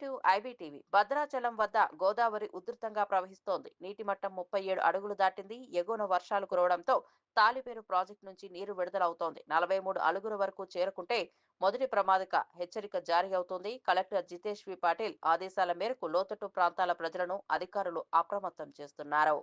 Welcome to IBTV. Bhadrachalam వద్ద గోదావరి ఉధృతంగా ప్రవహిస్తోంది. నీటి మట్టం ముప్పై ఏడు అడుగులు దాటింది. ఎగువన వర్షాలు కురవడంతో తాలిపేరు ప్రాజెక్టు నుంచి నీరు విడుదలవుతోంది. నలభై మూడు అలుగుల వరకు చేరుకుంటే మొదటి ప్రమాదక హెచ్చరిక జారీ అవుతోంది. కలెక్టర్ జితేష్ వి పాటిల్ ఆదేశాల మేరకు లోతట్టు ప్రాంతాల ప్రజలను అధికారులు అప్రమత్తం చేస్తున్నారు.